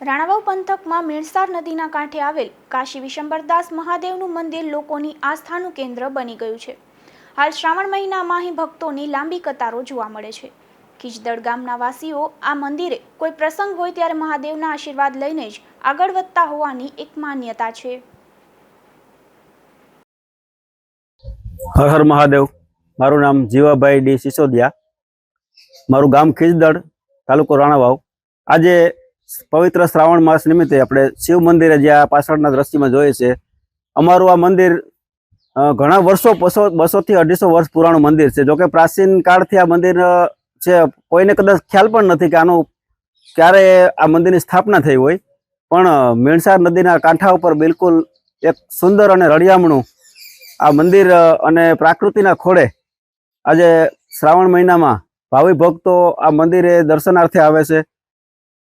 રાણાવાવ પંથકમાં મેળસાર નદીના કાંઠે આવેલ કાશી વિશંબરદાસ મહાદેવનું મંદિર લોકોની આસ્થાનું કેન્દ્ર બની ગયું છે. હાલ શ્રાવણ મહિનામાં અહીં ભક્તોની લાંબી કતારો જોવા મળે છે. ખીજદળ ગામના વાસીઓ આ મંદિરે કોઈ પ્રસંગ હોય ત્યારે મહાદેવના આશીર્વાદ લઈને જ આગળ વધતા હોવાની એક માન્યતા છે. હર હર મહાદેવ. મારું નામ જીવાભાઈ ડી સિસોદિયા. મારું ગામ ખીજદળ તાલુકો રાણાવાવ. આજે પવિત્ર શ્રાવણ માસ નિમિત્તે આપણે શિવ મંદિરે જે આ પાછળના દ્રશ્યમાં જોઈએ છે, અમારું આ મંદિર ઘણા વર્ષો બસો, બસોથી અઢીસો વર્ષ પુરાણું મંદિર છે. જોકે પ્રાચીન કાળથી આ મંદિર છે, કોઈને કદાચ ખ્યાલ પણ નથી કે આનું ક્યારે આ મંદિરની સ્થાપના થઈ હોય. પણ મેણસાર નદીના કાંઠા ઉપર બિલકુલ એક સુંદર અને રળિયામણું આ મંદિર અને પ્રાકૃતિના ખોળે આજે શ્રાવણ મહિનામાં ભાવિ ભક્તો આ મંદિરે દર્શનાર્થે આવે છે.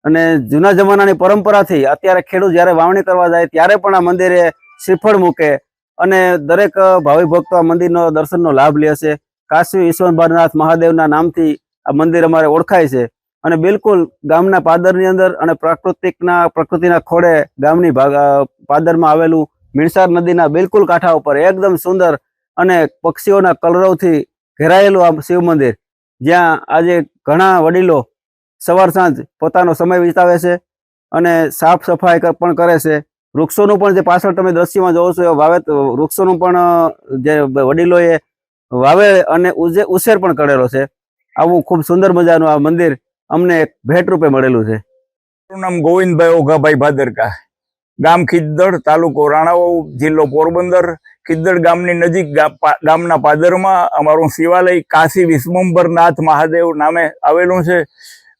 અને જૂના જમાનાની પરંપરાથી અત્યારે ખેડૂત જ્યારે વાવણી કરવા જાય ત્યારે પણ આ મંદિરે શ્રીફળ મૂકે અને દરેક ભાવિ ભક્તો આ મંદિરનો દર્શનનો લાભ લે છે. કાશી વિશ્વભરનાથ મહાદેવના નામથી આ મંદિર અમારે ઓળખાય છે અને બિલકુલ ગામના પાદરની અંદર અને પ્રાકૃતિકના પ્રકૃતિના ખોળે ગામની પાદરમાં આવેલું મીણસાર નદીના બિલકુલ કાંઠા ઉપર એકદમ સુંદર અને પક્ષીઓના કલરવથી ઘેરાયેલું આ શિવ મંદિર. જ્યાં આજે ઘણા વડીલો સવાર સાંજ પોતાનો સમય વિતાવે છે અને સાફ સફાઈ પણ કરે છે. વૃક્ષોનું પણ જે પાછળ તમે દ્રશ્યમાં જોવો છો એ વાવે વૃક્ષોનું પણ જે વડીલોએ વાવે અને ઉજે ઉછેર પણ કરેલો છે. આવું ખૂબ સુંદર મજાનું આ મંદિર અમને એક ભેટ રૂપે મળેલું છે. મારું નામ ગોવિંદભાઈ ઓઘાભાઈ ભાદરકા. ગામ ખિદ્દડ, તાલુકો રાણાવાવ, જિલ્લો પોરબંદર. ખિદ્દડ ગામની નજીક ગામના પાદરમાં અમારું શિવાલય કાશી વિશ્વંભરનાથ મહાદેવ નામે આવેલું છે.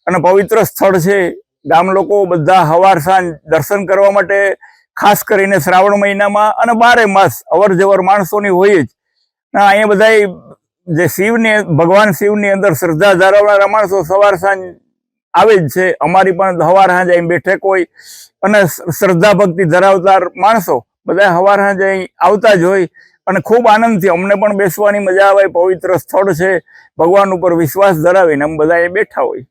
અને પવિત્ર સ્થળ છે. ગામ લોકો બધા હવાર સાંજ દર્શન કરવા માટે ખાસ કરીને શ્રાવણ મહિનામાં અને બારે માસ અવર જવર માણસોની હોય જ. અહીંયા બધા જે શિવની, ભગવાન શિવની અંદર શ્રદ્ધા ધરાવનારા માણસો સવાર સાંજ આવે જ છે. અમારી પણ હવાર સાંજ અહીં બેઠક હોય અને શ્રદ્ધા ભક્તિ ધરાવતા માણસો બધા હવાર સાંજ અહીં આવતા જ હોય અને ખૂબ આનંદથી અમને પણ બેસવાની મજા આવે. પવિત્ર સ્થળ છે. ભગવાન ઉપર વિશ્વાસ ધરાવીને અમે બધા અહીં બેઠા હોય.